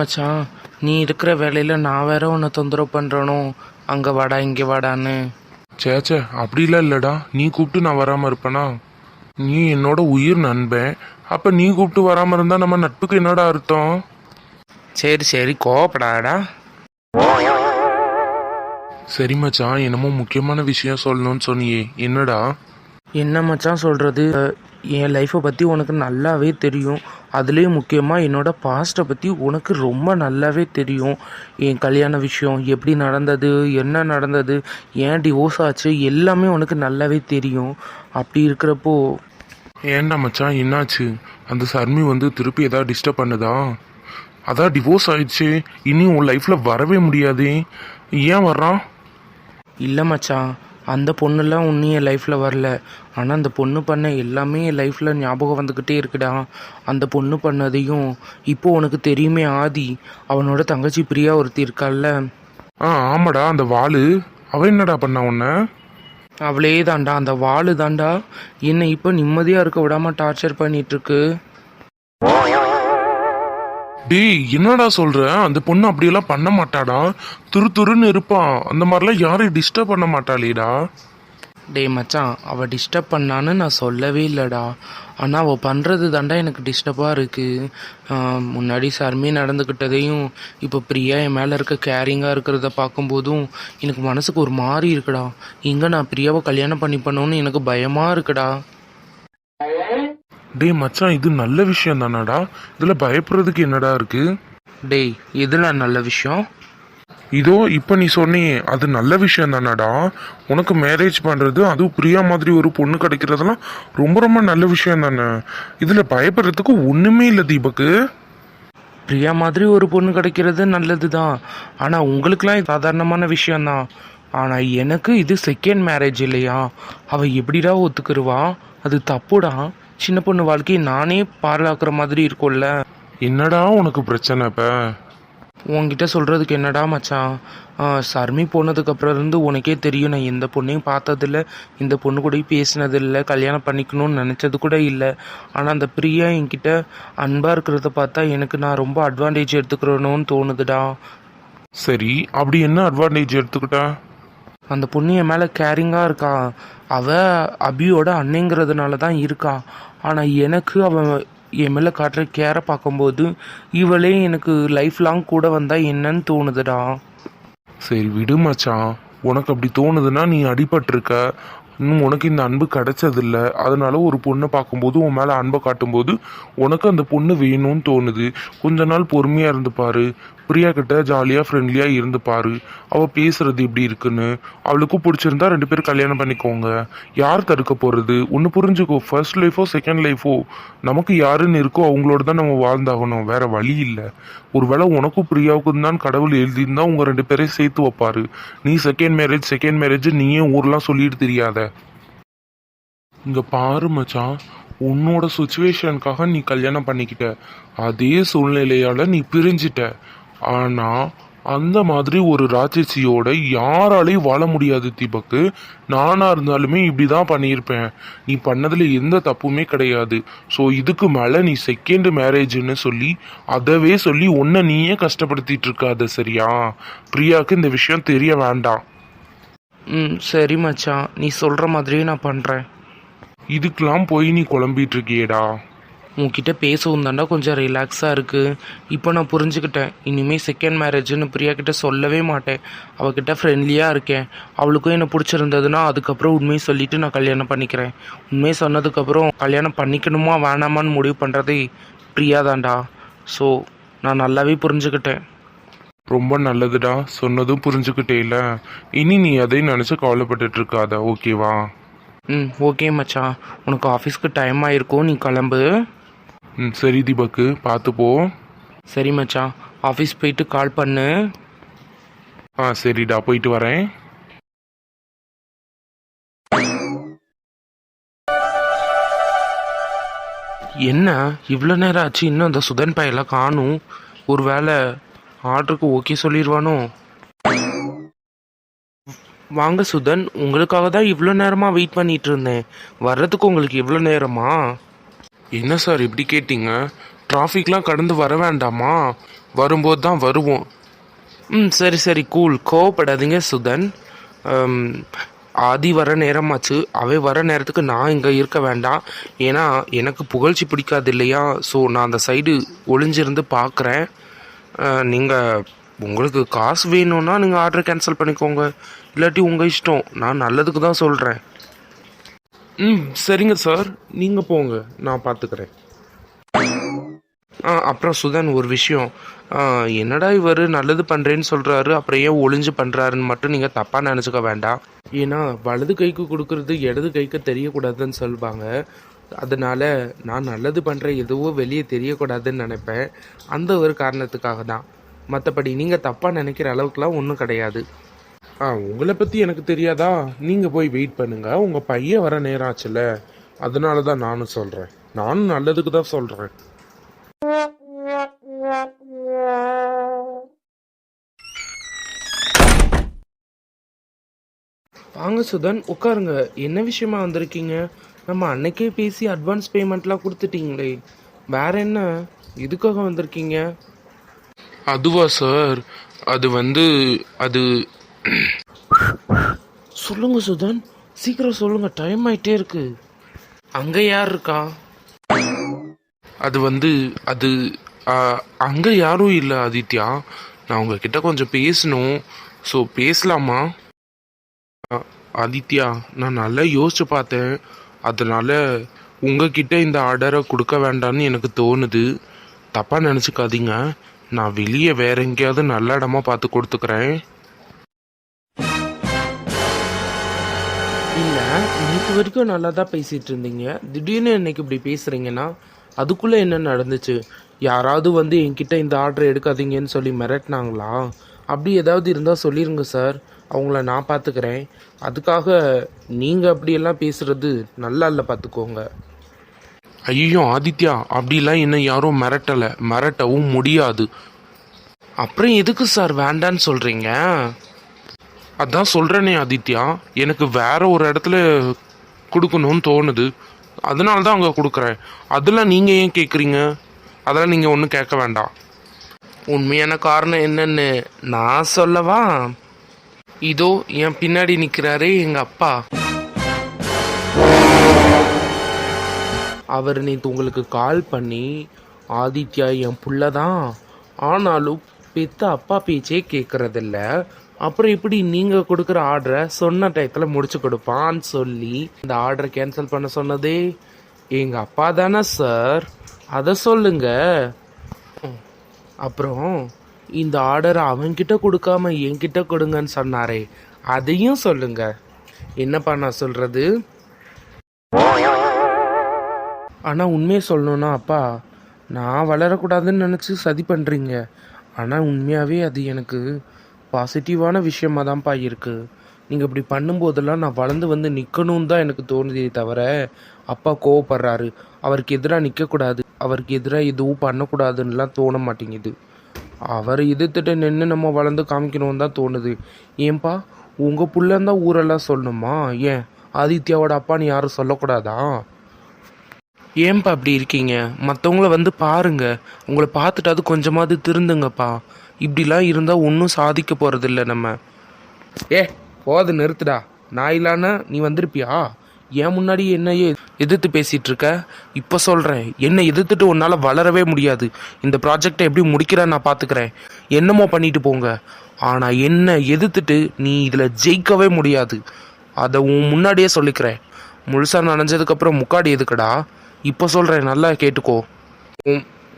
மச்சான். நீ இருக்கிற வேலையில் நான் வேற உன்னை தொந்தரவு பண்ணுறனோ அங்கே வாடா இங்கே வாடான்னு. சேச்சே அப்படிலாம் இல்லடா. நீ கூப்பிட்டு நான் வராம இருப்பேனா? நீ என்னோட உயிர் நண்பன். அப்ப நீ கூப்பிட்டு வராம இருந்தா நம்ம நட்புக்கு என்னடா அர்த்தம்? சரி சரி கோவப்படாடா சரி மச்சான் என்னமோ முக்கியமான விஷயம் சொல்லணும்னு சொன்னியே. என்னடா? என்ன மச்சான் சொல்கிறது என் லைஃப்பை பற்றி உனக்கு நல்லாவே தெரியும். அதுலேயும் முக்கியமாக என்னோட பாஸ்ட்டை பற்றி உனக்கு ரொம்ப நல்லாவே தெரியும். என் கல்யாண விஷயம் எப்படி நடந்தது என்ன நடந்தது ஏன் டிவோர்ஸ் ஆச்சு எல்லாமே உனக்கு நல்லாவே தெரியும். அப்படி இருக்கிறப்போ ஏன்டா மச்சான் என்னாச்சு? அந்த சர்மி வந்து திருப்பி ஏதாவது டிஸ்டர்ப் பண்ணுதா? அதான் டிவோர்ஸ் ஆயிடுச்சு. இனி உன் லைஃப்ல வரவே முடியாதே. ஏன் வர்றான்? இல்லை மச்சான். அந்த பொண்ணுலாம் ஒன்றும் என் லைஃப்பில் வரல. ஆனால் அந்த பொண்ணு பண்ண எல்லாமே என் லைஃப்பில் ஞாபகம் வந்துக்கிட்டே இருக்குடா. அந்த பொண்ணு பண்ணதையும் இப்போ உனக்கு தெரியுமே ஆதி. அவனோட தங்கச்சி பிரியா ஒருத்தி இருக்கால்ல ஆ ஆமாடா அந்த வாளு அவ என்னடா பண்ணா உன்ன? அவளே தான்டா அந்த வாளு தான்டா என்னை இப்போ நிம்மதியாக இருக்க விடாம டார்ச்சர் பண்ணிட்டு இருக்கு. டேய் என்னடா சொல்ற? அந்த பொண்ணு அப்படியெல்லாம் பண்ண மாட்டாடா. துரு துருன்னு இருப்பான் அந்த மாதிரிலாம் யாரையும் டிஸ்டர்ப் பண்ண மாட்டாளேடா. டேய் மச்சான் அவள் டிஸ்டர்ப் பண்ணான்னு நான் சொல்லவே இல்லைடா. ஆனால் அவள் பண்ணுறது தாண்டா எனக்கு டிஸ்டர்பாக இருக்குது முன்னாடி சர்மி நடந்துக்கிட்டதையும் இப்போ பிரியா என் மேலே இருக்க கேரிங்காக இருக்கிறத பார்க்கும்போதும் எனக்கு மனசுக்கு ஒரு மாதிரி இருக்குடா. இங்கே நான் பிரியாவை கல்யாணம் பண்ணி பண்ணோன்னு எனக்கு பயமாக இருக்குடா. டேய் மச்சான் இது நல்ல விஷயம் தானடா? இதுல பயப்படுறதுக்கு என்னடா இருக்கு? டேய் இதில் நல்ல விஷயம்? இதோ இப்ப நீ சொன்னியே அது நல்ல விஷயம் தானடா? உனக்கு மேரேஜ் பண்றது அதுவும் பிரியா மாதிரி ஒரு பொண்ணு கிடைக்கிறதெல்லாம் ரொம்ப ரொம்ப நல்ல விஷயம் தானே? இதுல பயப்படுறதுக்கு ஒண்ணுமே இல்லை தீபக்கு. பிரியா மாதிரி ஒரு பொண்ணு கிடைக்கிறது நல்லது தான் ஆனால் உங்களுக்கெல்லாம் இது சாதாரணமான விஷயம்தான். ஆனால் எனக்கு இது செகண்ட் மேரேஜ் இல்லையா? அவள் எப்படிடா ஒத்துக்கிருவா? அது தப்புடா? சின்ன பொண்ணு வாழ்க்கையை நானே பாராக்குற மாதிரி இருக்கும்ல. என்னடா உனக்கு பிரச்சனை இப்ப? உன்கிட்ட சொல்கிறதுக்கு என்னடா மச்சான்? சர்மி போனதுக்கு அப்புறம் இருந்து உனக்கே தெரியும் நான் எந்த பொண்ணையும் பார்த்ததில்ல இந்த பொண்ணு கூடயும் பேசினதில்ல கல்யாணம் பண்ணிக்கணும்னு நினச்சது கூட இல்லை. ஆனால் அந்த பிரியா என்கிட்ட அன்பாக இருக்கிறத பார்த்தா எனக்கு நான் ரொம்ப அட்வான்டேஜ் எடுத்துக்கிறணும்னு தோணுதுடா. சரி அப்படி என்ன அட்வான்டேஜ் எடுத்துக்கிட்ட? அந்த பொண்ணு என் மேலே கேரிங்காக இருக்கா? அவள் அபியோட அன்னைங்கிறதுனால தான் இருக்கா. ஆனால் எனக்கு அவன் என் மேலே காட்டுற கேரை பார்க்கும்போது இவளே எனக்கு லைஃப் லாங் கூட வந்தால் என்னன்னு தோணுதுடா. சரி விடு மச்சான். உனக்கு அப்படி தோணுதுன்னா நீ அடிபட்டிருக்க. இன்னும் உனக்கு இந்த அன்பு கிடைச்சதில்ல. அதனால ஒரு பொண்ணை பார்க்கும்போது உன் மேலே அன்பை காட்டும்போது உனக்கு அந்த பொண்ணு வேணும்னு தோணுது. கொஞ்ச நாள் பொறுமையாக இருந்து பாரு. பிரியா கிட்ட ஜாலியாக ஃப்ரெண்ட்லியாக இருந்து பாரு. அவள் பேசுறது இப்படி இருக்குன்னு. அவளுக்கும் பிடிச்சிருந்தா ரெண்டு பேரும் கல்யாணம் பண்ணிக்கோங்க. யார் தடுக்க போகிறது ஒன்று புரிஞ்சுக்கோ. ஃபர்ஸ்ட் லைஃபோ செகண்ட் லைஃபோ நமக்கு யாருன்னு இருக்கோ அவங்களோட தான் நம்ம வாழ்ந்தாகணும். வேற வழி இல்லை. ஒருவேளை உனக்கும் பிரியாவுக்கும் தான் கடவுள் எழுதியிருந்தா உங்கள் ரெண்டு பேரையும் சேர்த்து வைப்பாரு. நீ செகண்ட் மேரேஜ் செகண்ட் மேரேஜ் நீயே ஊர்லாம் சொல்லிட்டு தெரியாத. இங்கே பாரு மச்சான். உன்னோட சுச்சுவேஷனுக்காக நீ கல்யாணம் பண்ணிக்கிட்ட. அதே சூழ்நிலையால் நீ பிரிஞ்சிட்ட. ஆனா அந்த மாதிரி ஒரு ராட்சசியோட யாராலையும் வாழ முடியாது தீபக்கு. நானா இருந்தாலுமே இப்படிதான் பண்ணியிருப்பேன். நீ பண்ணதுல எந்த தப்புமே கிடையாது. ஸோ இதுக்கு மேல நீ செகண்ட் மேரேஜ்னு சொல்லி அதவே சொல்லி உன்னை நீயே கஷ்டப்படுத்திட்டு இருக்காத சரியா? பிரியாக்கு இந்த விஷயம் தெரிய வேண்டாம். ம் சரி மச்சான். நீ சொல்கிற மாதிரியே நான் பண்ணுறேன் இதுக்கெல்லாம் போய் நீ குழம்பிட்டு இருக்கியேடா உன்கிட்ட பேசவும் தாண்டா கொஞ்சம் ரிலாக்ஸாக இருக்குது இப்போ நான் புரிஞ்சுக்கிட்டேன். இனிமேல் செகண்ட் மேரேஜ்னு பிரியா கிட்ட சொல்லவே மாட்டேன். அவகிட்ட ஃப்ரெண்ட்லியாக இருக்கேன். அவளுக்கும் என்னை பிடிச்சிருந்ததுன்னா அதுக்கப்புறம் உண்மையை சொல்லிட்டு நான் கல்யாணம் பண்ணிக்கிறேன். உண்மையை சொன்னதுக்கப்புறம் கல்யாணம் பண்ணிக்கணுமா வேணாமான்னு முடிவு பண்ணுறதே பிரியா தான்டா. ஸோ நான் நல்லாவே புரிஞ்சுக்கிட்டேன். ரொம்ப நல்லதுடா. சொன்னதும் புரிஞ்சுக்கிட்டே இல்ல இனி நீ அதை நினைச்சு கவலைப்பட்டுட்டு இருக்காத ஓகேவா ம் ஓகே மச்சான். உனக்கு ஆஃபீஸ்க்கு டைம் ஆயிருக்கும். நீ கிளம்பு. ம் சரி தீபக்கு பார்த்து போ. சரி மச்சான் ஆஃபீஸ் போயிட்டு கால் பண்ணு. ஆ சரிடா போயிட்டு வரேன். என்ன? இவ்வளோ நேரம் ஆச்சு இன்னும் அந்த சுதன் பையெல்லாம் காணும். ஒருவேளை ஆர்டருக்கு ஓகே சொல்லிடுவானோ வாங்க சுதன். உங்களுக்காக தான் இவ்வளோ நேரமாக வெயிட் பண்ணிட்டு இருந்தேன். வர்றதுக்கு உங்களுக்கு இவ்வளோ நேரமா? என்ன சார் இப்படி கேட்டீங்க? டிராஃபிக்லாம் கடந்து வர வேண்டாமா? வரும்போது தான் வருவோம். ம் சரி சரி கூல். கோவப்படாதீங்க சுதன். ஆதி வர நேரமாச்சு. அவை வர நேரத்துக்கு நான் இங்கே இருக்க வேண்டாம். ஏன்னா எனக்கு புகழ்ச்சி பிடிக்காது இல்லையா? ஸோ நான் அந்த சைடு ஒளிஞ்சிருந்து பார்க்குறேன் நீங்கள் உங்களுக்கு காசு வேணும்னா நீங்கள் ஆர்டர் கேன்சல் பண்ணிக்கோங்க. இல்லாட்டி உங்கள் இஷ்டம். நான் நல்லதுக்கு தான் சொல்கிறேன் ம் சரிங்க சார். நீங்கள் போங்க. நான் பார்த்துக்கிறேன் ஆ அப்புறம் சுதன் ஒரு விஷயம். என்னடா இவர் நல்லது பண்ணுறேன்னு சொல்கிறாரு அப்புறம் ஏன் ஒளிஞ்சு பண்ணுறாருன்னு மட்டும் நீங்கள் தப்பாக நினச்சிக்க வேண்டாம். ஏன்னா வலது கைக்கு கொடுக்கறது இடது கைக்கு தெரியக்கூடாதுன்னு சொல்லுவாங்க அதனால் நான் நல்லது பண்ணுற எதுவும் வெளியே தெரியக்கூடாதுன்னு நினைப்பேன். அந்த ஒரு காரணத்துக்காக தான். மற்றபடி நீங்கள் தப்பாக நினைக்கிற அளவுக்குலாம் ஒன்றும் கிடையாது. ஆ உங்களை பற்றி எனக்கு தெரியாதா? நீங்கள் போய் வெயிட் பண்ணுங்க. உங்கள் பையன் வர நேரம் ஆச்சுல அதனால தான் நானும் சொல்கிறேன் நானும் நல்லதுக்கு தான் சொல்கிறேன் வாங்க சுதன். உட்காருங்க. என்ன விஷயமா வந்திருக்கீங்க? நம்ம அன்னைக்கே பேசி அட்வான்ஸ் பேமெண்ட்லாம் கொடுத்துட்டீங்களே. வேற என்ன? இதுக்காக வந்திருக்கீங்க? அதுவா சார் அது வந்து அது சொல்லுங்க சுதன். சீக்கிரம் சொல்லுங்க. டைம் ஆயிட்டே இருக்கு. அங்க யார் இருக்கா? அது வந்து அது அங்க யாரும் இல்லை ஆதித்யா. நான் உங்ககிட்ட கொஞ்சம் பேசணும். ஸோ பேசலாமா? ஆதித்யா நான் நல்லா யோசிச்சு பார்த்தேன். அதனால உங்ககிட்ட இந்த ஆர்டரை கொடுக்க வேண்டாம்னு எனக்கு தோணுது. தப்பா நினச்சிக்காதீங்க. நான் வெளியே வேற எங்கேயாவது நல்ல இடமா பார்த்து கொடுத்துக்கிறேன். நேற்று வரைக்கும் நல்லா தான் பேசிகிட்டு இருந்தீங்க திடீர்னு இன்னைக்கு இப்படி பேசுகிறீங்கன்னா அதுக்குள்ளே என்ன நடந்துச்சு? யாராவது வந்து என்கிட்ட இந்த ஆர்டர் எடுக்காதீங்கன்னு சொல்லி மிரட்டினாங்களா? அப்படி ஏதாவது இருந்தால் சொல்லிடுங்க சார் அவங்கள நான் பார்த்துக்கிறேன் அதுக்காக நீங்கள் அப்படியெல்லாம் பேசுகிறது நல்லா இல்லை பார்த்துக்கோங்க ஐயோ ஆதித்யா அப்படிலாம் என்ன யாரும் மிரட்டலை. மிரட்டவும் முடியாது. அப்புறம் எதுக்கு சார் வேண்டான்னு சொல்கிறீங்க அதான் சொல்கிறேனே ஆதித்யா. எனக்கு வேற ஒரு இடத்துல கொடுக்கணும்னு தோணுது. அதனால தான் அவங்க கொடுக்குறேன். அதெல்லாம் நீங்கள் ஏன் கேட்குறீங்க அதெல்லாம் நீங்கள் ஒன்றும் கேட்க வேண்டாம். உண்மையான காரணம் என்னன்னு நான் சொல்லவா? இதோ என் பின்னாடி நிற்கிறாரே எங்கள் அப்பா. அவர் நேற்று உங்களுக்கு கால் பண்ணி ஆதித்யா என் புள்ள தான். ஆனாலும் பெத்த அப்பா பேச்சே கேட்குறதில்ல அப்புறம் இப்படி நீங்கள் கொடுக்குற ஆர்டரை சொன்ன டயத்தில் முடிச்சு கொடுப்பான்னு சொல்லி இந்த ஆர்டரை கேன்சல் பண்ண சொன்னதே எங்கள் அப்பா தானே சார் அதை சொல்லுங்க. அப்புறம் இந்த ஆர்டரை அவன்கிட்ட கொடுக்காம என்கிட்ட கொடுங்கன்னு சொன்னாரே. அதையும் சொல்லுங்க. என்னப்பா நான் சொல்றது? ஆனால் உண்மையை சொல்லணும்னா அப்பா நான் வளரக்கூடாதுன்னு நினச்சி சதி பண்ணுறீங்க ஆனால் உண்மையாகவே அது எனக்கு பாசிட்டிவான விஷயமாக தான்ப்பா இருக்கு. நீங்கள் இப்படி பண்ணும்போதெல்லாம் நான் வளர்ந்து வந்து நிற்கணும்னு தான் எனக்கு தோணுதே தவிர அப்பா கோவப்படுறாரு. அவருக்கு எதிராக நிற்கக்கூடாது அவருக்கு எதிராக எதுவும் பண்ணக்கூடாதுன்னுலாம் தோண மாட்டேங்குது. அவரை எதிர்த்துட்டு நின்று நம்ம வளர்ந்து காமிக்கணும்னு தான் தோணுது. ஏன்பா உங்கள் புள்ளந்தான் தான் ஊரெல்லாம் சொல்லணுமா? ஏன்? ஆதித்யாவோட அப்பான்னு யாரும் சொல்லக்கூடாதா? ஏன்பா அப்படி இருக்கீங்க? மற்றவங்கள வந்து பாருங்க. உங்களை பார்த்துட்டாவது கொஞ்சமாவது திருந்துங்கப்பா. இப்படிலாம் இருந்தால் ஒன்றும் சாதிக்க போகிறதில்ல நம்ம. ஏ போது நிறுத்துடா. நான் இல்லைன்னா நீ வந்திருப்பியா? ஏன் முன்னாடி என்னையே எதிர்த்து பேசிகிட்டு இருக்க இப்போ சொல்கிறேன் என்னை எதிர்த்துட்டு உன்னால் வளரவே முடியாது. இந்த ப்ராஜெக்டை எப்படி முடிக்கிறேன்னு நான் பார்த்துக்கிறேன் என்னமோ பண்ணிட்டு போங்க. ஆனால் என்னை எதிர்த்துட்டு நீ இதில் ஜெயிக்கவே முடியாது. அதை உன் முன்னாடியே சொல்லிக்கிறேன். முழுசாக நனைஞ்சதுக்கப்புறம் முக்காடி எதுக்குடா? இப்போ சொல்கிறேன் நல்லா கேட்டுக்கோ.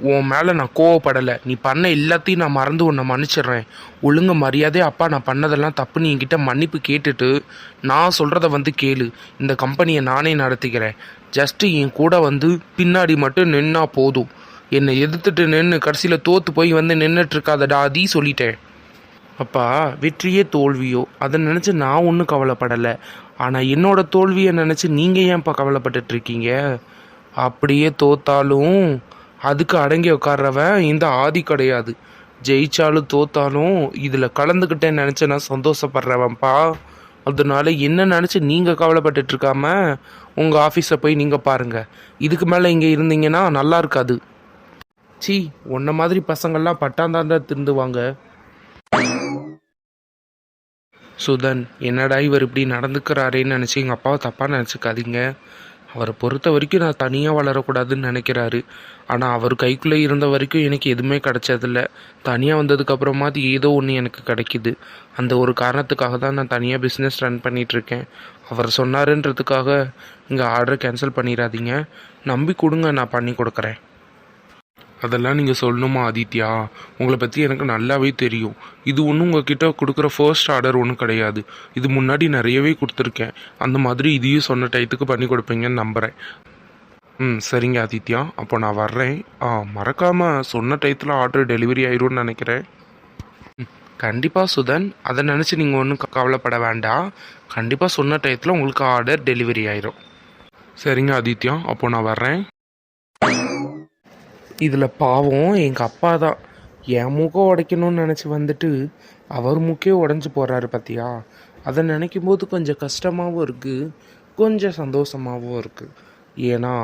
உன் மேலே நான் கோவப்படலை. நீ பண்ண எல்லாத்தையும் நான் மறந்து உன்னை மன்னிச்சிடுறேன். ஒழுங்கு மரியாதை அப்பா நான் பண்ணதெல்லாம் தப்பு. நீ என்கிட்ட மன்னிப்பு கேட்டுட்டு நான் சொல்கிறத வந்து கேளு. இந்த கம்பெனியை நானே நடத்திக்கிறேன். ஜஸ்ட்டு என் கூட வந்து பின்னாடி மட்டும் நின்னா போதும். என்னை எதிர்த்துட்டு நின்று கடைசியில் தோற்று போய் வந்து நின்றுட்டுருக்காதடா அதி அதீ சொல்லிட்டேன். அப்பா வெற்றியே தோல்வியோ? அதை நினச்சி நான் ஒன்றும் கவலைப்படலை. ஆனால் என்னோட தோல்வியை நினச்சி நீங்கள் ஏன்ப்பா கவலைப்பட்டுட்டு இருக்கீங்க? அப்படியே தோத்தாலும் அதுக்கு அடங்கி உட்கார்றவன் இந்த ஆதி கிடையாது. ஜெயிச்சாலும் தோத்தாலும் இதில் கலந்துக்கிட்டேன்னு நினச்சி நான் சந்தோஷப்படுறவன்ப்பா. அதனால என்ன நினச்சி நீங்கள் கவலைப்பட்டுட்டு இருக்காம உங்கள் ஆஃபீஸை போய் நீங்கள் பாருங்கள் இதுக்கு மேலே இங்கே இருந்தீங்கன்னா நல்லா இருக்காது. சி உன்ன மாதிரி பசங்கள்லாம் பட்டாந்தாண்டா திருந்துவாங்க. சுதன் என்னடா இவர் இப்படி நடந்துக்கிறாரேன்னு நினச்சி எங்கள் அப்பாவை தப்பாக நினச்சிக்காதீங்க. அவரை பொறுத்த வரைக்கும் நான் தனியாக வளரக்கூடாதுன்னு நினைக்கிறாரு. ஆனால் அவர் கைக்குள்ளே இருந்த வரைக்கும் எனக்கு எதுவுமே கிடைச்சதில்ல. தனியாக வந்ததுக்கப்புறமா அது ஏதோ ஒன்று எனக்கு கிடைக்கிது. அந்த ஒரு காரணத்துக்காக தான் நான் தனியாக பிஸ்னஸ் ரன் பண்ணிகிட்ருக்கேன் அவர் சொன்னாருன்றதுக்காக இங்கே ஆர்டர் கேன்சல் பண்ணிடாதீங்க. நம்பி கொடுங்க நான் பண்ணி கொடுக்குறேன். அதெல்லாம் நீங்கள் சொல்லணுமா ஆதித்யா? உங்களை பற்றி எனக்கு நல்லாவே தெரியும். இது ஒன்றும் உங்ககிட்ட கொடுக்குற ஃபர்ஸ்ட் ஆர்டர் ஒன்றும் கிடையாது. இது முன்னாடி நிறையவே கொடுத்துருக்கேன். அந்த மாதிரி இதையும் சொன்ன டயத்துக்கு பண்ணி கொடுப்பீங்கன்னு நம்புகிறேன் ம் சரிங்க ஆதித்யா. அப்போ நான் வர்றேன். ஆ மறக்காமல் சொன்ன டயத்தில் ஆர்டர் டெலிவரி ஆயிரும்னு நினைக்கிறேன். கண்டிப்பாக சுதன். அதை நினச்சி நீங்கள் ஒன்றும் கவலைப்பட வேண்டாம் கண்டிப்பாக சொன்ன டயத்தில் உங்களுக்கு ஆர்டர் டெலிவரி ஆயிரும். சரிங்க ஆதித்யா. அப்போ நான் வர்றேன். இதில் பாவம் எங்கள் அப்பா தான். என் மூக்கம் உடைக்கணும்னு நினச்சி வந்துட்டு அவர் மூக்கே உடஞ்சி போகிறாரு பார்த்தியா அதை நினைக்கும் போது கொஞ்சம் கஷ்டமாகவும் இருக்குது கொஞ்சம் சந்தோஷமாகவும் இருக்குது ஏன்னா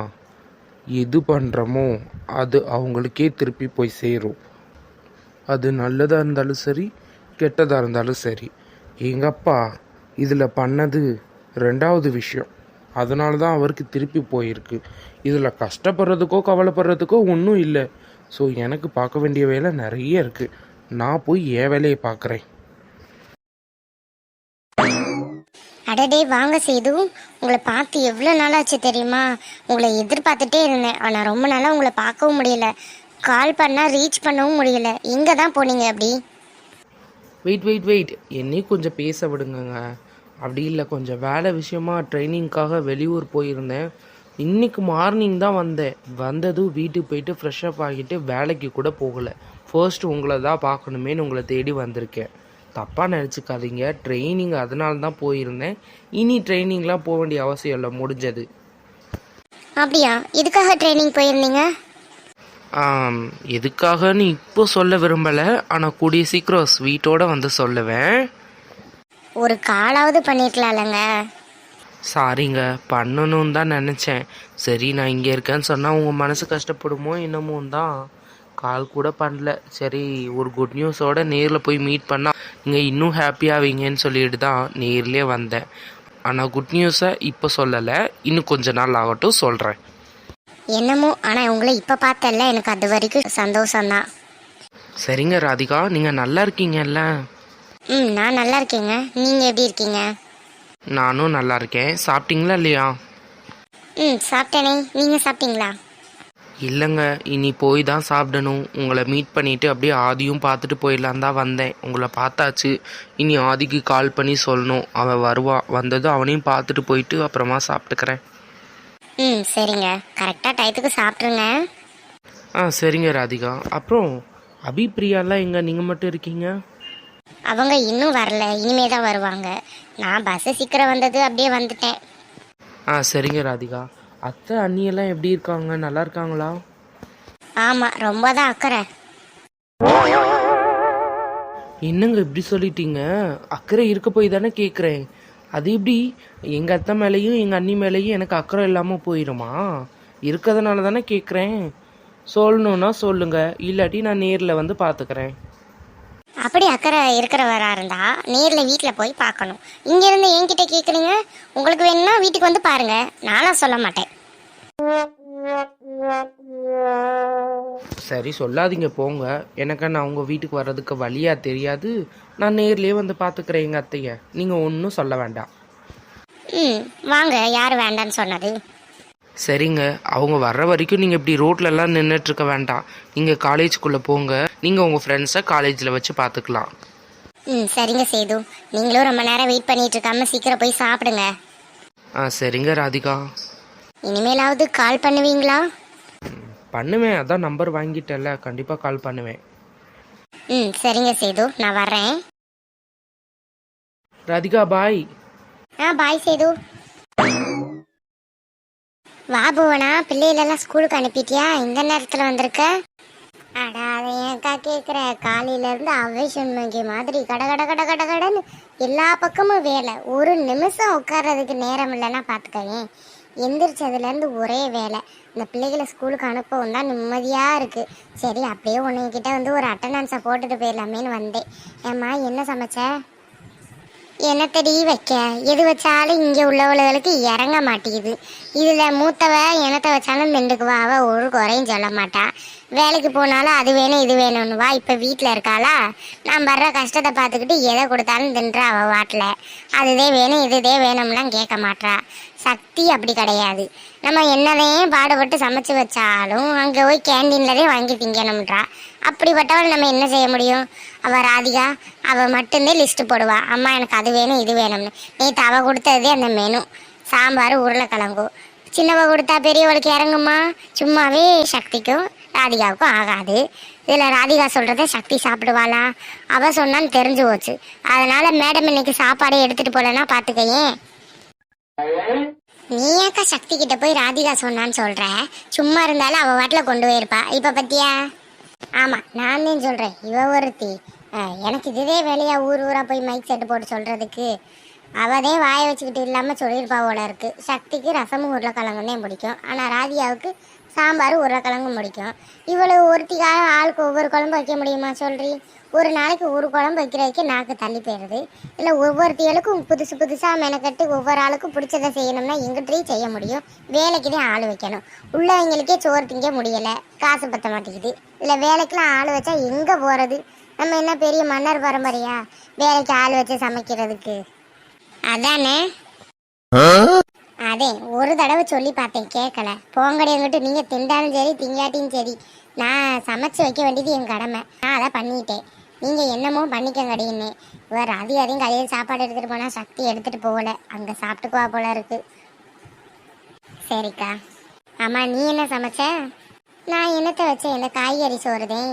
எது பண்ணுறோமோ அது அவங்களுக்கே திருப்பி போய் சேரும். அது நல்லதாக இருந்தாலும் சரி கெட்டதாக இருந்தாலும் சரி. எங்கள் அப்பா இதில் பண்ணது ரெண்டாவது விஷயம். அதனால தான் அவருக்கு திருப்பி போயிருக்கு. இதில் கஷ்டப்படுறதுக்கோ கவலைப்படுறதுக்கோ ஒன்றும் இல்லை. ஸோ எனக்கு பார்க்க வேண்டிய வேலை நிறைய இருக்குது நான் போய் என் வேலையை பார்க்குறேன். அடடே வாங்க சேது. உங்களை பார்த்து எவ்வளோ நாளாச்சு தெரியுமா? உங்களை எதிர்பார்த்துட்டே இருந்தேன். ஆனால் ரொம்ப நாளாக உங்களை பார்க்கவும் முடியல. கால் பண்ணால் ரீச் பண்ணவும் முடியல. எங்கே தான் போனீங்க அப்படி? வெயிட் வெயிட் வெயிட் என்னையும் கொஞ்சம் பேச விடுங்கங்க. அப்படி இல்லை கொஞ்சம் வேலை விஷயமா ட்ரைனிங்க்காக வெளியூர் போயிருந்தேன். இன்னைக்கு மார்னிங் தான் வந்தேன். வந்ததும் வீட்டுக்கு போயிட்டு ஃப்ரெஷ் அப் ஆகிட்டு வேலைக்கு கூட போகலை. ஃபர்ஸ்ட் உங்களை தான் பார்க்கணுமேன்னு உங்களை தேடி வந்திருக்கேன். தப்பாக நினச்சிக்காதீங்க. ட்ரைனிங் அதனால தான் போயிருந்தேன். இனி ட்ரைனிங்லாம் போக வேண்டிய அவசியம் இல்லை முடிஞ்சது. அப்படியா? இதுக்காக ட்ரைனிங் போயிருந்தீங்க? எதுக்காகன்னு இப்போ சொல்ல விரும்பலை. ஆனால் கூடிய சீக்கிரம் ஸ்வீட்டோட வந்து சொல்லுவேன். ஒரு காலாவது பண்ணிருக்கலாம்லங்க. சாரிங்க பண்ணணும்னு தான் நினச்சேன். சரி நான் இங்கே இருக்கேன்னு சொன்னால் உங்கள் மனசு கஷ்டப்படுமோ என்னமோ தான் கால் கூட பண்ணல. சரி ஒரு குட் நியூஸோட நேரில் போய் மீட் பண்ணால் நீங்கள் இன்னும் ஹாப்பியாவீங்கன்னு சொல்லிட்டு தான் நேர்லேயே வந்தேன். ஆனால் குட் நியூஸை இப்போ சொல்லலை. இன்னும் கொஞ்ச நாள் ஆகட்டும் சொல்கிறேன் என்னமோ ஆனால் உங்களை இப்போ பார்த்தல எனக்கு அது வரைக்கும் சந்தோஷம்தான். சரிங்க ராதிகா நீங்கள் நல்லா இருக்கீங்கல்ல? ம் நான் நல்லா இருக்கேங்க. நீங்கள் எப்படி இருக்கீங்க? நானும் நல்லா இருக்கேன். சாப்பிட்டீங்களா இல்லையா? ம் சாப்பிட்டேனே. நீங்கள் சாப்பிட்டீங்களா? இல்லைங்க. இனி போய் தான் சாப்பிடணும். உங்களை மீட் பண்ணிட்டு அப்படியே ஆதியும் பார்த்துட்டு போயிடலாம் தான் வந்தேன். உங்களை பார்த்தாச்சு. இனி ஆதிக்கு கால் பண்ணி சொல்லணும். அவன் வருவான் வந்ததும் அவனையும் பார்த்துட்டு போயிட்டு அப்புறமா சாப்பிட்டுக்கிறேன். ம் சரிங்க. கரெக்டாக டயத்துக்கு சாப்பிட்ருங்க ஆ சரிங்க ராதிகா. அப்புறம் அபி பிரியாலாம் எங்க? நீங்கள் மட்டும் இருக்கீங்க? அவங்க இன்னும் வரல இனிமே தான் வருவாங்க. நான் பஸ்ஸு சீக்கிரம் வந்தது அப்படியே வந்துட்டேன். ஆ சரிங்க ராதிகா. அத்தை அண்ணியெல்லாம் எப்படி இருக்காங்க? நல்லா இருக்காங்களா? ஆமாம் ரொம்ப தான் அக்கறை. என்னங்க இப்படி சொல்லிட்டீங்க? அக்கறை இருக்க போய் தானே கேட்குறேன் அது எப்படி? எங்கள் அத்தை மேலேயும் எங்கள் அண்ணி மேலேயும் எனக்கு அக்கறை இல்லாமல் போயிடுமா இருக்கிறதுனால தானே கேட்குறேன் சொல்லணுன்னா சொல்லுங்க. இல்லாட்டி நான் நேரில் வந்து பார்த்துக்கிறேன் அப்படி அக்கறை இருக்கிறவரா இருந்தா நேரில் வீட்டில் போய் பார்க்கணும். இங்கேருந்து என்கிட்ட கேட்குறீங்க உங்களுக்கு வேணும்னா வீட்டுக்கு வந்து பாருங்க. நானும் சொல்ல மாட்டேன். சரி சொல்லாதீங்க போங்க. எனக்கு நான் உங்கள் வீட்டுக்கு வர்றதுக்கு வழியா தெரியாது. நான் நேர்லேயே வந்து பார்த்துக்கிறேன் எங்கள் அத்தைய. நீங்கள் ஒன்றும் சொல்ல வேண்டாம். ம் வாங்க. யார் வேண்டான்னு சொன்னது? சரிங்க. அவங்க வர்ற வரைக்கும் நீங்கள் இப்படி ரோட்லலாம் நின்றுட்டு இருக்க வேண்டாம். நீங்கள் காலேஜுக்குள்ளே போங்க. நீங்கள் உங்கள் ஃப்ரெண்ட்ஸை காலேஜில் வச்சு பார்த்துக்கலாம் ம் சரிங்க சேது. நீங்களும் ரொம்ப நேரம் வெயிட் பண்ணிட்டு இருக்காம சீக்கிரம் போய் சாப்பிடுங்க. ஆ சரிங்க ராதிகா. இனிமேலாவது கால் பண்ணுவீங்களா? பண்ணுவேன். அதான் நம்பர் வாங்கிட்டேன்ல. கண்டிப்பாக கால் பண்ணுவேன். ம் சரிங்க சேது. நான் வர்றேன். ராதிகா பாய் ஆ பாய் சேது. வா புவனா பிள்ளைகளெல்லாம் ஸ்கூலுக்கு அனுப்பிட்டியா? இந்த நேரத்தில் வந்திருக்க? அடா அதை ஏன்க்கா கேட்குற காலையிலேருந்து அவை சொன்மங்கி மாதிரி கட கட கட கட கடன்னு எல்லா பக்கமும் வேலை. ஒரு நிமிஷம் உட்கார்றதுக்கு நேரம் இல்லைன்னா பார்த்துக்கவேன் எந்திரிச்சதுலேருந்து ஒரே வேலை. இந்த பிள்ளைகளை ஸ்கூலுக்கு அனுப்பவும் தான் நிம்மதியாக இருக்குது சரி அப்படியே உன்னைக்கிட்ட வந்து ஒரு அட்டண்டன்ஸை போட்டுட்டு போயிடலாமேன்னு வந்தேன். ஏம்மா என்ன சமைச்ச? என்னத்தடி வைக்க? எது வச்சாலும் இங்கே உள்ளவளுகளுக்கு இறங்க மாட்டேங்குது. இதில் மூத்தவ என்னத்தை வச்சாலும் திண்டுக்குவா. அவள் ஒரு குறையும் சொல்ல மாட்டா. வேலைக்கு போனாலும் அது வேணும் இது வேணும்னு. வா இப்போ வீட்டில் இருக்காளா? நான் வர்ற கஷ்டத்தை பார்த்துக்கிட்டு எதை கொடுத்தாலும் தின்றா அவள் வாட்டில். அதுதே வேணும் இதுதே வேணும்லாம் கேட்க மாட்றா. சக்தி அப்படி கிடையாது. நம்ம என்னதையும் பாடுபட்டு சமைச்சு வச்சாலும் அங்கே போய் கேண்டீன்லதே வாங்கி திங்கணும்ன்றா. அப்படிப்பட்டவள் நம்ம என்ன செய்ய முடியும்? அவள் ராதிகா அவள் மட்டும்தான் லிஸ்ட்டு போடுவா. அம்மா எனக்கு அது வேணும் இது வேணும்னு. நேற்று அவள் கொடுத்ததே அந்த மெனு. சாம்பார் உருளைக்கிழங்கு. சின்னவ கொடுத்தா பெரியவளுக்கு இறங்குமா? சும்மாவே சக்திக்கும் ராதிகாவுக்கும் ஆகாது. இதில் ராதிகா சொல்கிறத சக்தி சாப்பிடுவாளா? அவள் சொன்னான்னு தெரிஞ்சு போச்சு. அதனால மேடம் இன்னைக்கு சாப்பாடே எடுத்துகிட்டு போகலன்னா பார்த்துக்கையே நீ ஏக்கா சக்தி கிட்ட போய் ராதிகா சொன்னான்னு சொல்ற? சும்மா இருந்தாலும் அவ வாட்டில் கொண்டு போயிருப்பா. இப்ப பத்தியா? ஆமா நான் தான் சொல்றேன். இவ ஒருத்தி. எனக்கு இதுவே வேலையா ஊர் ஊரா போய் மைக் செட்டு போட்டு சொல்றதுக்கு. அவதே வாய வச்சுக்கிட்டு இல்லாம சொல்லியிருப்பா போல இருக்கு. சக்திக்கு ரசமும் உருளைக்கிழங்கும் தான் பிடிக்கும். ஆனா ராதிகாவுக்கு சாம்பார் உருளைக்கிழங்கு முடிக்கும். இவ்வளவு ஒருத்திக்காக ஆளுக்கு ஒவ்வொரு குழம்பு வைக்க முடியுமா சொல்றி? ஒரு நாளைக்கு ஒரு குழம்பு வைக்கிறதுக்கு நாக்கு தள்ளி போயிடுது. இல்லை ஒவ்வொருத்திகளுக்கும் புதுசு புதுசாக மெனக்கட்டு ஒவ்வொரு ஆளுக்கும் பிடிச்சதை செய்யணும்னா எங்கிட்டையும் செய்ய முடியும். வேலைக்கு தான் ஆள் வைக்கணும். உள்ளவங்களுக்கே சோறு திங்க முடியலை. காசு பத்த மாட்டேங்குது. இல்லை வேலைக்கெலாம் ஆள் வச்சா எங்கே போகிறது நம்ம என்ன பெரிய மன்னர் பரம்பரையா? வேலைக்கு ஆள் வச்சு சமைக்கிறதுக்கு. அதானே? அதே ஒரு தடவை சொல்லி பார்த்தேன் கேட்கல. போங்கடையங்கிட்டு நீங்கள் திண்டாலும் சரி திங்காட்டியும் சரி. நான் சமைச்சு வைக்க வேண்டியது என் கடமை. நான் அதை பண்ணிட்டேன். நீங்கள் என்னமோ பண்ணிக்கங்கடின்னு வேற அதிகாரியும் கடையில் சாப்பாடு எடுத்துகிட்டு போனால் சக்தி எடுத்துகிட்டு போகல. அங்கே சாப்பிட்டுக்குவா போல இருக்கு. சரிக்கா. ஆமாம் நீ என்ன சமைச்ச? நான் என்னத்தை வச்சேன்? இந்த காய்கறி சோறுதேன்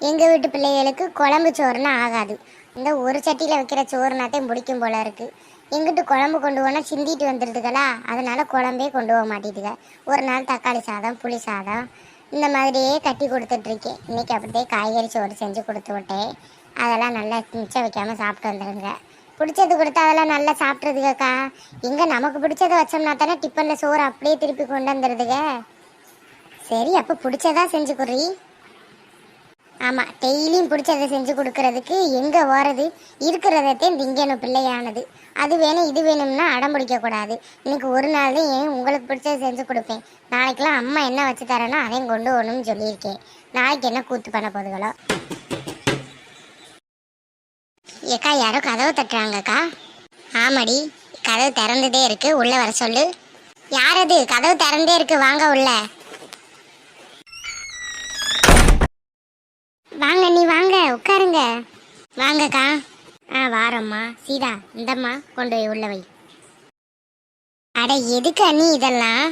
எங்கள் வீட்டு பிள்ளைகளுக்கு குழம்பு சோறுனா ஆகாது. இந்த ஒரு சட்டியில் வைக்கிற சோறுனாத்தையும் பிடிக்கும் போல இருக்குது எங்கிட்டு குழம்பு கொண்டு போனால் சிந்திட்டு வந்துடுதுகளா அதனால் குழம்பே கொண்டு போக மாட்டேதுங்க ஒரு நாள் தக்காளி சாதம் புளி சாதம் இந்த மாதிரியே கட்டி கொடுத்துட்ருக்கேன். இன்றைக்கி அப்படியே காய்கறி சோறு செஞ்சு கொடுத்து விட்டேன். அதெல்லாம் நல்லா மிச்சம் வைக்காமல் சாப்பிட்டு வந்துடுங்க பிடிச்சது கொடுத்தா அதெல்லாம் நல்லா சாப்பிட்றதுக்கா எங்கே நமக்கு பிடிச்சதை வச்சோம்னா தானே டிஃபனில் சோறு அப்படியே திருப்பி கொண்டு வந்துடுதுங்க சரி அப்போ பிடிச்சதா செஞ்சு குறி ஆமாம் டெய்லியும் பிடிச்சதை செஞ்சு கொடுக்கறதுக்கு எங்கே ஓறது இருக்கிறதத்தையும் திங்கணும் பிள்ளையானது. அது வேணும் இது வேணும்னா அடம் பிடிக்கக்கூடாது இன்னைக்கு ஒரு நாள் தான் ஏன் உங்களுக்கு பிடிச்சதை செஞ்சு கொடுப்பேன்? நாளைக்கெல்லாம் அம்மா என்ன வச்சு தரேனோ அதையும் கொண்டு வரணும்னு சொல்லியிருக்கேன். நாளைக்கு என்ன கூத்து பண்ண போதுகளோ? ஏக்கா யாரோ கதவு தட்டுறாங்கக்கா. ஆமாடி கதவு திறந்துதே இருக்கு. உள்ள வர சொல்லு. யார் அது? கதவு திறந்தே இருக்கு. வாங்க உள்ள. வாங்க நீ வாங்க உட்காருங்க. வாங்கக்கா. ஆ வாரம்மா. சீதா இந்தம்மா கொண்டு போய் உள்ள வை. அட எதுக்கு அண்ணி இதெல்லாம்?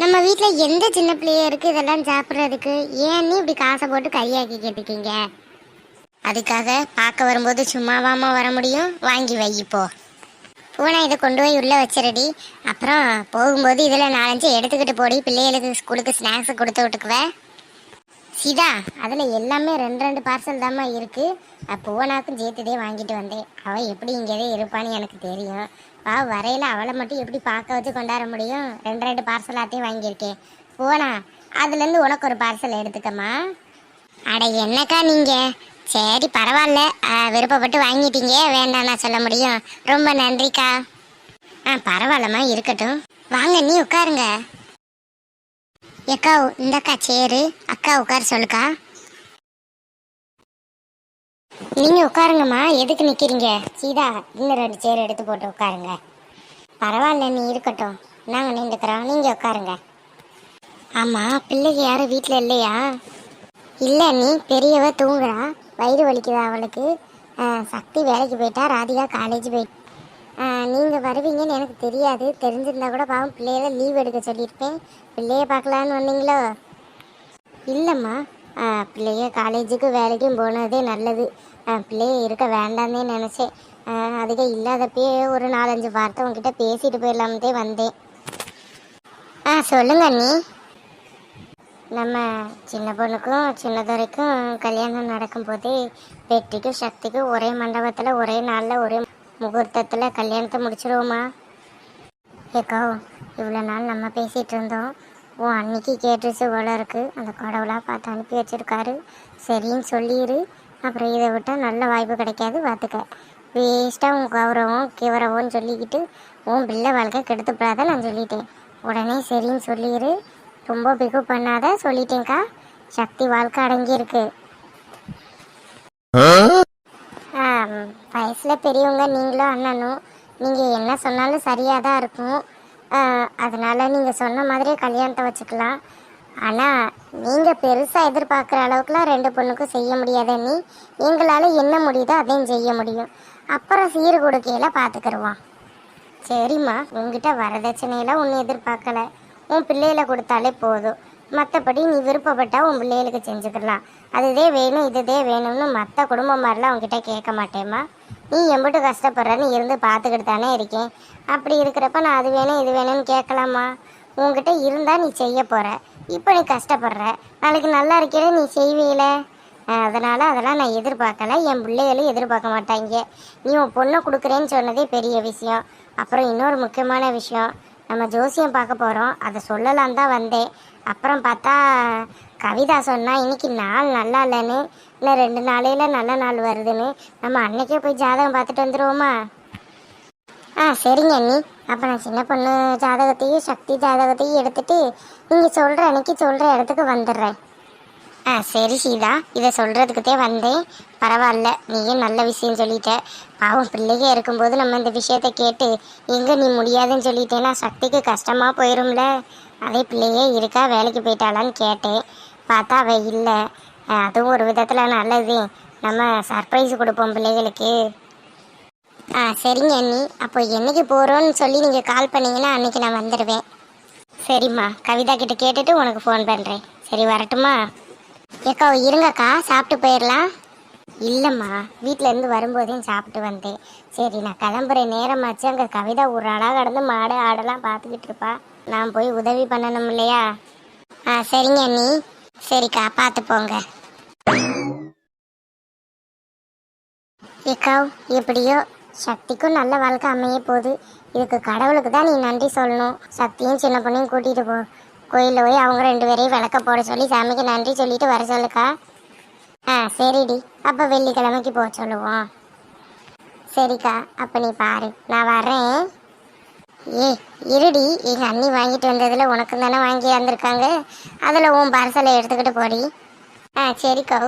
நம்ம வீட்டில் எந்த சின்ன பிள்ளைய இருக்கு இதெல்லாம் சாப்பிட்றதுக்கு? ஏன் நீ இப்படி காசை போட்டு கையாக்கி கேட்டுக்கீங்க? அதுக்காக பார்க்க வரும்போது சும்மாவாம வர முடியும்? வாங்கி வை இப்போ. பூனை இதை கொண்டு போய் உள்ளே வச்சிரடி. அப்புறம் போகும்போது இதில் நாலஞ்சு எடுத்துக்கிட்டு போடி. பிள்ளைகளுக்கு ஸ்கூலுக்கு ஸ்நாக்ஸ் கொடுத்து விட்டுக்குவேன் சிதா அதில் எல்லாமே ரெண்டு ரெண்டு பார்சல் தாம்மா இருக்குது பூவனாக்கும் சேர்த்துதே வாங்கிட்டு வந்தேன். அவள் எப்படி இங்கேயே இருப்பான்னு எனக்கு தெரியும். வா வரையில அவளை மட்டும் எப்படி பார்க்க வச்சு கொண்டாட முடியும்? ரெண்டு ரெண்டு பார்சலாத்தையும் வாங்கியிருக்கேன். போனா அதுலேருந்து உனக்கு ஒரு பார்சல் எடுத்துக்கம்மா. அட என்னக்கா நீங்கள் சரி பரவாயில்ல. விருப்பப்பட்டு வாங்கிட்டீங்க. வேண்டாம் நான் சொல்ல முடியும். ரொம்ப நன்றிக்கா. ஆ பரவாயில்லம்மா இருக்கட்டும். வாங்க நீ உட்காருங்க. எக்கா இந்தக்கா சேரு. அக்கா உட்கார சொல்லுக்கா. நீங்க உட்காருங்கம்மா. எதுக்கு நிக்கிறீங்க? சீதா இன்னும் ரெண்டு சேர் எடுத்து போட்டு உட்காருங்க. பரவாயில்ல நீ இருக்கட்டும். நாங்க நின்றுக்கிறோம் நீங்க உட்காருங்க. ஆமா பிள்ளைக்கு யாரும் வீட்டில் இல்லையா? இல்லை நீ பெரியவ தூங்குறா. வயிறு வலிக்குதா அவளுக்கு? சக்தி வேலைக்கு போயிட்டா ராதிகா காலேஜ் போயிட்டு நீங்கள் வருவீங்கன்னு எனக்கு தெரியாது. தெரிஞ்சிருந்தா கூட பாவம் பிள்ளையில லீவ் எடுக்க சொல்லியிருப்பேன். பிள்ளைய பார்க்கலான்னு வந்தீங்களோ இல்லைம்மா. பிள்ளைய காலேஜுக்கு வேலைக்கும் போனதே நல்லது. பிள்ளைய இருக்க வேண்டாம்னே நினச்சேன். அதுக்கு இல்லாதப்பயே ஒரு நாலஞ்சு வார்த்தை உங்ககிட்ட பேசிட்டு போயிடலாம்தே வந்தேன். ஆ சொல்லுங்க நீ நம்ம சின்ன பொண்ணுக்கும் சின்னதுரைக்கும் கல்யாணம் நடக்கும்போது வெற்றிக்கும் சக்திக்கும் ஒரே மண்டபத்தில் ஒரே நாளில் ஒரே முகூர்த்தத்தில் கல்யாணத்தை முடிச்சிருவோமா? ஏக்கா இவ்வளோ நாள் நம்ம பேசிகிட்டு இருந்தோம். ஓ அன்னைக்கு கேட்டுருச்சு போல இருக்குது அந்த கடவுளாக பார்த்து அனுப்பி வச்சிருக்காரு. சரின்னு சொல்லிடு அப்புறம் இதை விட்டால் நல்ல வாய்ப்பு கிடைக்காது பார்த்துக்க. வேஸ்ட்டாக உன் கௌரவம் கிவரவோன்னு சொல்லிக்கிட்டு உன் பிள்ளை வாழ்க்கை கெடுத்துப்படாத நான் சொல்லிட்டேன். உடனே சரின்னு சொல்லிடு ரொம்ப பிகு பண்ணாத சொல்லிட்டேன்க்கா. சக்தி வாழ்க்கை அடங்கியிருக்கு. வயசில் பெரியவங்க நீங்களும் அண்ணனும் நீங்கள் என்ன சொன்னாலும் சரியாக தான் இருக்கும். அதனால் அதனால சொன்ன மாதிரியே கல்யாணத்தை வச்சுக்கலாம். ஆனால் நீங்கள் பெருசாக எதிர்பார்க்குற அளவுக்குலாம் ரெண்டு பொண்ணுக்கும் செய்ய முடியாத நீ? எங்களால் என்ன முடியுதோ அதையும் செய்ய முடியும். அப்புறம் சீர் கொடுக்கையில் பாத்துக்கிடுவோம் சரிம்மா உங்ககிட்ட வரதட்சணையெல்லாம் ஒன்றும் எதிர்பார்க்கல. உன் பிள்ளையில கொடுத்தாலே போதும். மற்றபடி நீ விருப்பப்பட்டால் உன் பிள்ளைகளுக்கு செஞ்சுக்கலாம். அதுதே வேணும் இதுதே வேணும்னு மற்ற குடும்பம் மாதிரிலாம் அவங்ககிட்ட கேட்க மாட்டேம்மா. நீ எம்பிட்டு கஷ்டப்படுறன்னு இருந்து பார்த்துக்கிட்டு தானே இருக்கேன். அப்படி இருக்கிறப்ப நான் அது வேணும் இது வேணும்னு கேட்கலாமா? உங்ககிட்ட இருந்தால் நீ செய்ய போகிற இப்போ நீ கஷ்டப்படுற. நாளைக்கு நல்லா இருக்கிற நீ செய்வீல. அதனால் அதெல்லாம் நான் எதிர்பார்க்கல. என் பிள்ளைகளும் எதிர்பார்க்க மாட்டாங்க. நீ உன் பொண்ணை கொடுக்குறேன்னு சொன்னதே பெரிய விஷயம். அப்புறம் இன்னொரு முக்கியமான விஷயம். நம்ம ஜோசியம் பார்க்க போகிறோம் அதை சொல்லலாம் தான் வந்தேன். அப்புறம் பார்த்தா கவிதா சொன்னால் இன்னைக்கு நாள் நல்லா இல்லைன்னு இன்னும் ரெண்டு நாளையில் நல்ல நாள் வருதுன்னு. நம்ம அன்னைக்கே போய் ஜாதகம் பார்த்துட்டு வந்துடுவோமா ஆ சரிங்க அண்ணி. அப்போ நான் சின்ன பொண்ணு ஜாதகத்தையும் சக்தி ஜாதகத்தையும் எடுத்துட்டு நீங்கள் சொல்கிற அன்னைக்கு சொல்கிற இடத்துக்கு வந்துடுறேன். ஆ சரி சீதா. இதை சொல்கிறதுக்குத்தே வந்தேன். பரவாயில்ல. நீயும் நல்ல விஷயம் சொல்லிட்ட. பாவம் பிள்ளைங்க இருக்கும்போது நம்ம இந்த விஷயத்தை கேட்டு எங்கே நீ முடியாதுன்னு சொல்லிட்டேன்னா சக்திக்கு கஷ்டமாக போயிரும்ல. அதே பிள்ளையே இருக்கா வேலைக்கு போயிட்டாளான்னு கேட்டேன். பார்த்தா அவள் இல்லை. அதுவும் ஒரு விதத்தில் நல்லது. நம்ம சர்ப்ரைஸ் கொடுப்போம் பிள்ளைகளுக்கு. ஆ சரிங்க அண்ணி. அப்போ என்னைக்கு போகிறோன்னு சொல்லி நீங்கள் கால் பண்ணீங்கன்னா அன்னைக்கு நான் வந்துடுவேன் சரிம்மா. கவிதா கிட்ட கேட்டுட்டு உனக்கு ஃபோன் பண்ணுறேன் சரி வரட்டுமா? ஏக்கா இருங்கக்கா. சாப்பிட்டு போயிடலாம். இல்லைம்மா. வீட்டிலேருந்து வரும்போதே சாப்பிட்டு வந்தேன். சரி நான் கிளம்புறேன் நேரமாச்சு. அங்கே கவிதா ஒரு ஆளாக கடந்து மாடு ஆடெல்லாம் பார்த்துக்கிட்டு இருப்பா. நான் போய் உதவி பண்ணணும் இல்லையா? ஆ சரிங்க அண்ணி. சரிக்கா பார்த்து போங்க. ஏக்கா எப்படியோ? சக்திக்கும் நல்ல வாழ்க்கை அமைய போகுது. இதுக்கு கடவுளுக்கு தான் நீ நன்றி சொல்லணும். சக்தியும் சின்ன பொண்ணையும் கூட்டிகிட்டு போ. கோயிலில் போய் அவங்க ரெண்டு பேரையும் விளக்க போட சொல்லி சாமிக்கு நன்றி சொல்லிட்டு வர சொல்லுக்கா. ஆ சரிடி. அப்போ வெள்ளிக்கிழமைக்கு போக சொல்லுவோம். சரிக்கா அப்போ நீ பாரு. நான் வரேன் ஏ இருடி எங்கள் அண்ணி வாங்கிட்டு வந்ததில் உனக்கு தானே வாங்கி வந்திருக்காங்க அதில் உன் பார்சலை எடுத்துக்கிட்டு போடி. ஆ சரிக்கா